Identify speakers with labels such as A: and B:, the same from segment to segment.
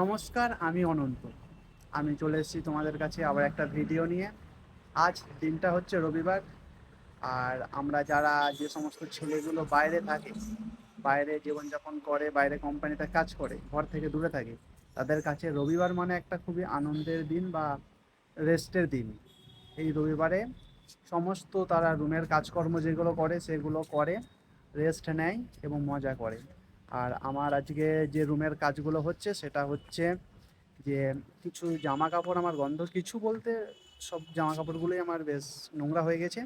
A: নমস্কার, আমি অনন্ত। আমি চলে এসেছি তোমাদের কাছে আবার একটা ভিডিও নিয়ে। আজ দিনটা হচ্ছে রবিবার, আর আমরা যারা যে সমস্ত ছেলেগুলো বাইরে থাকে, বাইরে জীবনযাপন করে, বাইরে কোম্পানিতে কাজ করে, ঘর থেকে দূরে থাকে, তাদের কাছে রবিবার মানে একটা খুবই আনন্দের দিন বা রেস্টের দিন। এই রবিবারে সমস্ত তারা রুমের কাজকর্ম যেগুলো করে, সেগুলো করে, রেস্ট নেয় এবং মজা করে। আর আমার আজকে যে রুমের কাজগুলো হচ্ছে, সেটা হচ্ছে যে কিছু জামা কাপড় আমার গন্ধ, কিছু বলতে সব জামা কাপড়গুলোই আমার বেশ নোংরা হয়ে গেছে।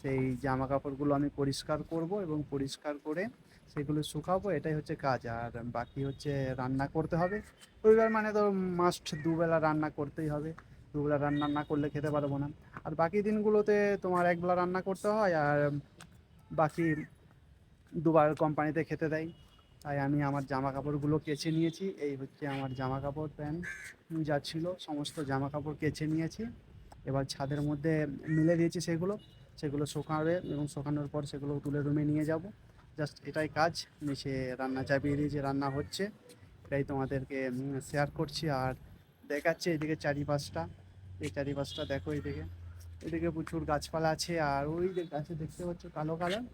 A: সেই জামা কাপড়গুলো আমি পরিষ্কার করব এবং পরিষ্কার করে সেগুলো শুকাবো, এটাই হচ্ছে কাজ। আর বাকি হচ্ছে রান্না করতে হবে। রবিবার মানে তো মাস্ট দুবেলা রান্না করতেই হবে। দুবেলা রান্না না করলে খেতে পারব না। আর বাকি দিনগুলোতে তোমার একবেলা রান্না করতে হয়, আর বাকি দুবার কোম্পানিতে খেতে দেয়। তাই আমি আমার জামা কাপড়গুলো কেচে নিয়েছি। এই হচ্ছে আমার জামা কাপড় প্যান্ট যা ছিল, সমস্ত জামা কাপড় কেচে নিয়েছি। এবার ছাদের মধ্যে মিলে দিয়েছি সেগুলো। সেগুলো শুকাবে এবং শোকানোর পর সেগুলো তুলে রুমে নিয়ে যাব। জাস্ট এটাই কাজ। নিচে রান্না চাপিয়ে দিয়েছি রান্না হচ্ছে, এটাই তোমাদেরকে শেয়ার করছি। আর দেখাচ্ছে এদিকে চারিপাশটা। এই চারিপাশটা দেখো এদিকে। এদিকে প্রচুর গাছপালা আছে। আর ওই যে গাছে দেখতে পাচ্ছ কালো কালার।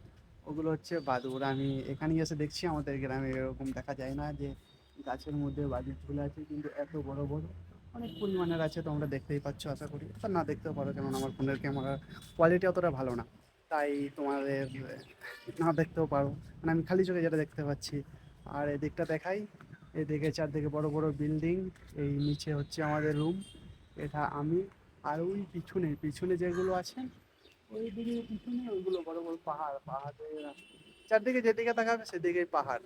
A: ওগুলো হচ্ছে বাদুর আমি এখানে এসে দেখছি, আমাদের গ্রামে এরকম দেখা যায় না যে গাছের মধ্যে বাদুর ঝুলে আছে, কিন্তু এত বড় বড় অনেক পরিমাণের আছে তোমরা দেখতেই পাচ্ছ, আশা করি। তা না দেখতেও পারো যেমন আমার ফোনের ক্যামেরার কোয়ালিটি অতটা ভালো না। তাই তোমাদের, না দেখতেও পারো। মানে আমি খালি চোখে যেটা দেখতে পাচ্ছি। আর এদিকটা দেখাই। এদিকে চারদিকে বড় বড় বিল্ডিং। এই নিচে হচ্ছে আমাদের রুম। এটা আমি আর ওই পিছনে পিছনে যেগুলো আছে ওই দিকে পিছনে ওইগুলো বড় বড় পাহাড় পাহাড়ে চারদিকে যেদিকে তাকাবে সেদিকেই পাহাড়